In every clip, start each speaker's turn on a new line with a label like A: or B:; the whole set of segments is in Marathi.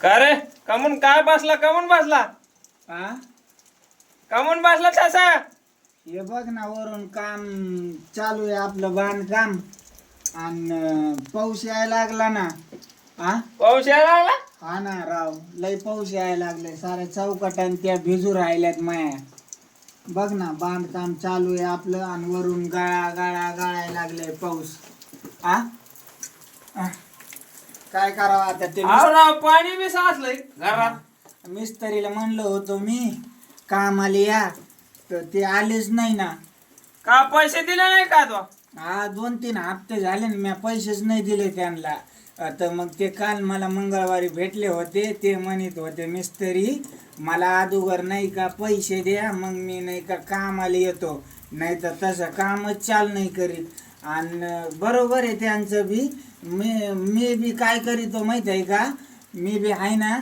A: का रे? कमून काय बसला? कमून बसला?
B: हा
A: कमून बसला तसा?
B: हे बघ ना वरून काम चालू आहे आपलं बांधकाम. आणि पाऊस यायला लागला ना. हा
A: पाऊस यायला लागला?
B: हा ना राव लय पाऊस यायला लागले साऱ्या चौकटान त्या भिजू राहिल्यात माया. बघ ना बांधकाम चालू आहे आपलं आणि वरून गाळा गाळा गाळायला लागले पाऊस. हा आ? काय करावं आता ते
A: राव पाणी बी साचलंय घरात.
B: मिस्त्रीला म्हणलं होतं मी कामाला या तर ते आलेच नाही ना.
A: का पैसे दिले नाही का तो?
B: हा दोन तीन हप्ते झाले ना मी पैसेच नाही दिले त्यांना. आता मग ते काल मला मंगळवारी भेटले होते ते म्हणत होते मिस्त्री मला अगोदर नाही का पैसे द्या मग मी नाही का कामाला येतो. नाही तर तसं कामच चाल नाही करीत. आणि बरोबर आहे त्यांचं बी. मी मी बी काय करीतो माहीत आहे का? मी बी आहे ना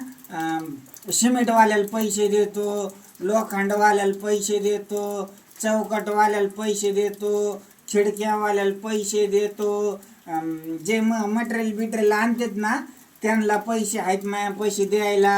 B: सिमेंटवाल्याला पैसे देतो लोखंडवाल्याला पैसे देतो चौकटवाल्याला पैसे देतो खिडक्यावाल्याला पैसे देतो. जे म मटेरियल बिटेरियल आणतात ना त्यांना पैसे आहेत माया पैसे द्यायला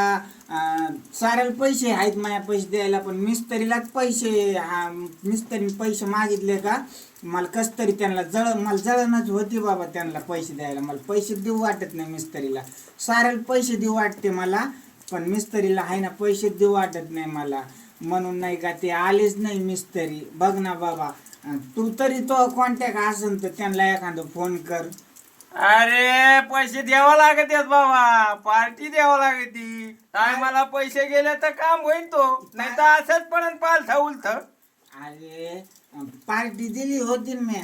B: साऱ्याला पैसे आहेत माया पैसे द्यायला पण मिस्त्रीलाच पैसे हा, मिस्त्रीने पैसे मागितले का मला कस तरी त्यांना जळ मला जळणच होती बाबा त्यांना पैसे द्यायला. मला पैसे देऊ वाटत नाही मिस्त्रीला. साऱ्याला पैसे देऊ वाटते मला पण मिस्त्रीला आहे ना पैसे देऊ वाटत नाही मला. म्हणून नाही का ते आलेच नाही मिस्त्री. बघ ना बाबा तू तरी तो कॉन्टॅक्ट असेल तर त्यांना एखादं फोन कर.
A: अरे पैसे द्यावं लागत आहेत बाबा. पार्टी द्यावं लागती. काय मला पैसे गेले तर काम होईल तो. नाही तर असंच पण पालथा उलथ.
B: अरे पार्टी दिली होती म्या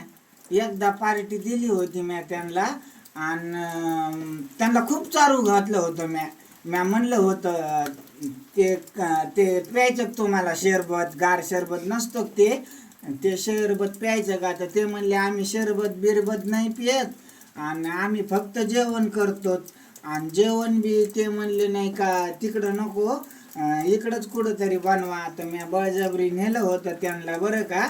B: एकदा पार्टी दिली होती म्या त्यांना. आणि त्यांना खूप चारू घातलं होतं म्या म्या म्हणलं होतं ते ते प्यायचं तुम्हाला शरबत? गार शरबत नसतो ते? ते शरबत प्यायचं का? तर ते म्हणले आम्ही शरबत बिरबत नाही पियत. आणि आम्ही फक्त जेवण करतो आणि जेवण बी ते म्हणले नाही का तिकडं नको इकडंच कुठंतरी बनवा. तर मी बळजबरी नेलं होतं त्यांना बरं का.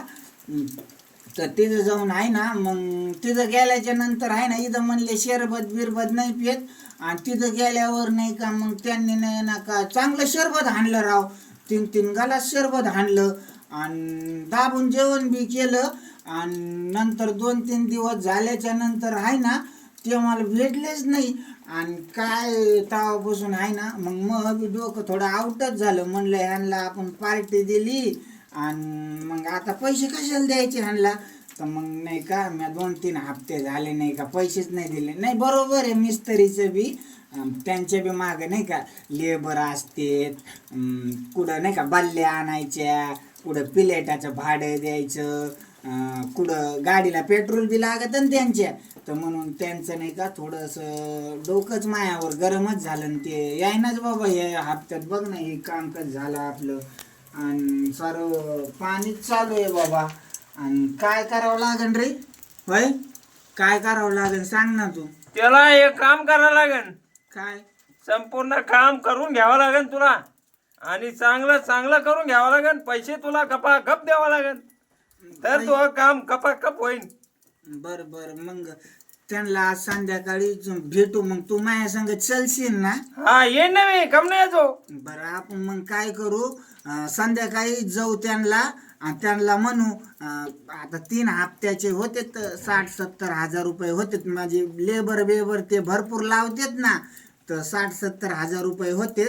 B: तर तिथं जाऊन आहे ना मग तिथं गेल्याच्यानंतर आहे ना इथं म्हणले शरबत बिरबत नाही पित आणि तिथं गेल्यावर नाही का मग त्यांनी नाही ना का चांगलं शरबत हाणलं राव. तीन तीन गालास शरबत हाणलं आणि दाबून जेवण बी केलं. आणि नंतर दोन तीन दिवस झाल्याच्यानंतर आहे ना ते मला भेटलेच नाही. आणि काय तावापासून आहे ना मग मग डोकं थोडं आउटच झालं. म्हणलं ह्यांना आपण पार्टी दिली. आणि मग आता पैसे कशाला द्यायचे ह्यांना? तर मग नाही का मी दोन तीन हप्ते झाले नाही का पैसेच नाही दिले. नाही बरोबर आहे मिस्त्रीचं बी. त्यांच्या बी मागं नाही का लेबर असते कुठं नाही का बल्ल्या आणायच्या. कुठं प्लेटाचं भाडं द्यायचं कुठं गाडीला पेट्रोल बी लागत ना त्यांच्या. तर म्हणून त्यांचं नाही का थोडंसं डोकंच मायावर गरमच झालं ते यायनाच बाबा हे हप्त्यात बघ ना हे काम कसं झालं आपलं. आणि सारं पाणीच चालू आहे बाबा. आणि काय करावं लागेल रे? होय? काय करावं लागेल सांग ना तू.
A: त्याला एक काम करावं लागेल
B: काय?
A: संपूर्ण काम करून घ्यावं लागेल तुला. आणि चांगलं चांगलं करून घ्यावं लागेल पैसे तुला कपा कप द्यावं लागेल तर तो काम कपा कप होईल
B: बर बर. मग त्यांना आज संध्याकाळी भेटू. मग तू माझ्या संग चलशील ना?
A: हा ये ना मी. कम नाही येतो.
B: बरं आपण मग काय करू? अं, संध्याकाळी जाऊ त्यांना. आणि त्यांना म्हणू अं, आता तीन हप्त्याचे होते तर साठ सत्तर हजार रुपये होते माझे लेबर बेबर ते भरपूर लावतेत ना. तर साठ सत्तर हजार रुपये होते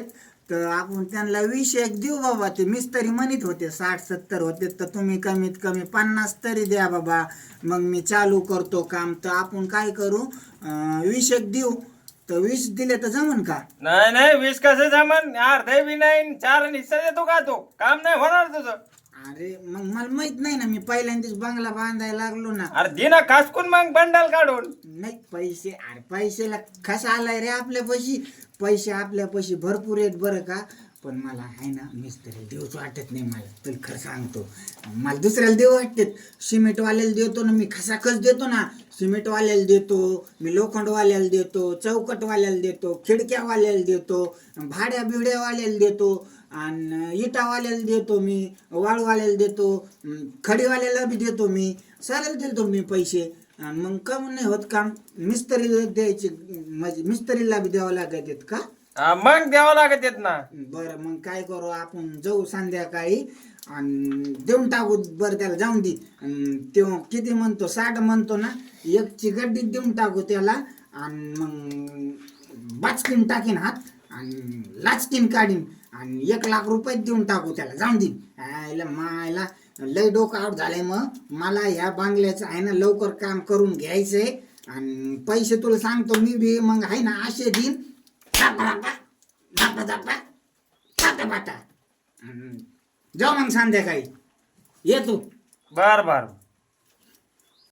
B: तर आपण त्यांना वीस एक देऊ बाबा ते मिस्त्री म्हणत होते साठ सत्तर होते तर तुम्ही कमीत कमी पन्नास तरी द्या बाबा. मग मी चालू करतो काम. तर आपण काय करू? वीस एक देऊ. तर वीस दिले तर जमन का?
A: नाही नाही वीस कसं जमन? अर्धे बी नाही चार हिस्सा देतो का तो? काम नाही होणार तुझं.
B: अरे मग मला माहीत नाही ना मी पहिल्यांदाच बंगला बांधायला लागलो ना.
A: अरे दिना खासकून मग बंडल काढून.
B: नाही पैसे अरे पैशाला कसा आलाय रे आपल्या पैसे पैसे आपल्या पैसे भरपूर आहेत बरं का? पण मला आहे ना मिस्त्री देऊच वाटत नाही मला. तुला खरं सांगतो. मला दुसऱ्याला देऊ वाटतात. सिमेंटवाल्याला देतो ना मी खसाखस देतो ना. सिमेंटवाल्याला देतो मी लोखंडवाल्याला देतो चौकटवाल्याला देतो खिडक्यावाल्याला देतो भाड्या बिड्यावाल्याला देतो आणि इटावाल्याला देतो मी वाळूवाल्याला देतो खडीवाल्याला बी देतो मी. साऱ्याला देतो मी पैसे. आणि मग कम नाही होत? काम मिस्त्रीला द्यायचे म्हणजे मिस्त्रीला बी द्यावं लागत का?
A: हा, मग द्यावं लागत येत ना.
B: बरं मग काय करू? आपण जाऊ संध्याकाळी आणि देऊन टाकू बरं त्याला जाऊन दे. त्यो किती म्हणतो? साठ म्हणतो ना एकची गड्डी देऊन टाकू त्याला आणि मग बाचकीन टाकीन हात आणि लाचकीन काढीन आणि एक लाख रुपये देऊन टाकू त्याला. जाऊन आयला मायला लय डोकं आउट झालंय मग. मला ह्या बांगल्याचं आहे ना लवकर काम करून घ्यायचंय. आणि पैसे तुला सांगतो मी बी. मग आहे ना असे दिन जाऊ मग संध्याकाळी. ये तू.
A: बर बर.